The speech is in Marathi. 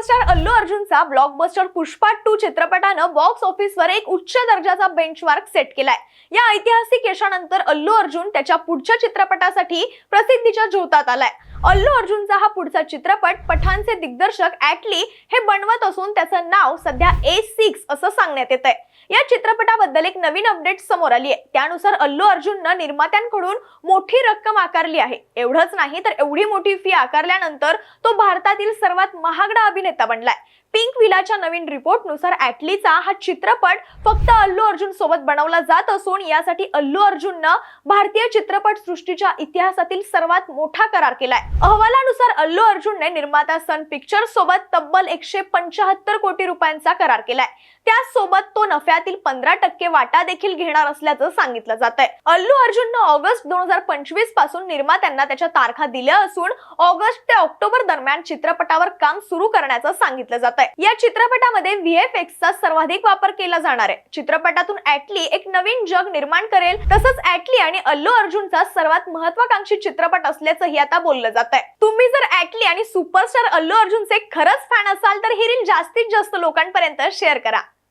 सुपरस्टार अल्लू अर्जुनचा ब्लॉकबस्टर पुष्पा टू चित्रपटानं बॉक्स ऑफिसवर एक उच्च दर्जाचा बेंचमार्क सेट केलाय. या ऐतिहासिक यशानंतर अल्लू अर्जुन त्याच्या पुढच्या चित्रपटासाठी प्रसिद्धीच्या झोतात आलाय. अल्लू अर्जुनचा हा पुढचा चित्रपट पठाणचे दिग्दर्शक ऍटली हे बनवत असून त्याचं नाव सध्या ए सिक्स असं सांगण्यात येत आहे या चित्रपटाबद्दल एक नवीन अपडेट समोर आली आहे त्यानुसार अल्लू अर्जुननं निर्मात्यांकडून मोठी रक्कम आकारली आहे. एवढंच नाही तर एवढी मोठी फी आकारल्यानंतर तो भारतातील सर्वात महागडा अभिनेता बनलाय. पिंक विलाच्या नवीन रिपोर्टनुसार ऍटलीचा हा चित्रपट फक्त अल्लू अर्जुन सोबत बनवला जात असून यासाठी अल्लू अर्जुननं भारतीय चित्रपट सृष्टीच्या इतिहासातील सर्वात मोठा करार केलाय. अहवालानुसार अल्लू अर्जुनने निर्माता सन पिक्चर सोबत तब्बल एकशे पंचाहत्तर कोटी रुपयांचा करार केलाय. त्यासोबत तो नफ्यातील पंधरा टक्के वाटा देखील घेणार असल्याचं सांगितलं जात आहे अल्लू अर्जुननं ऑगस्ट दोन हजार पंचवीसपासून निर्मात्यांना त्याच्या तारखा दिल्या असून ऑगस्ट ते ऑक्टोबर दरम्यान चित्रपटावर काम सुरू करण्याचं सांगितलं जात आहे. या चित्रपटामध्ये व्हीएफएक्स चा सर्वाधिक वापर केला जाणार आहे. चित्रपटातून ऍटली एक नवीन जग निर्माण करेल. तसंच ऍटली आणि अल्लू अर्जुनचा सर्वात महत्वाकांक्षी चित्रपट असल्याचंही आता बोललं जात आहे. तुम्ही जर ऍटली आणि सुपरस्टार अल्लू अर्जुनचे खरंच फॅन असाल तर ही रील जास्तीत जास्त लोकांपर्यंत शेअर करा.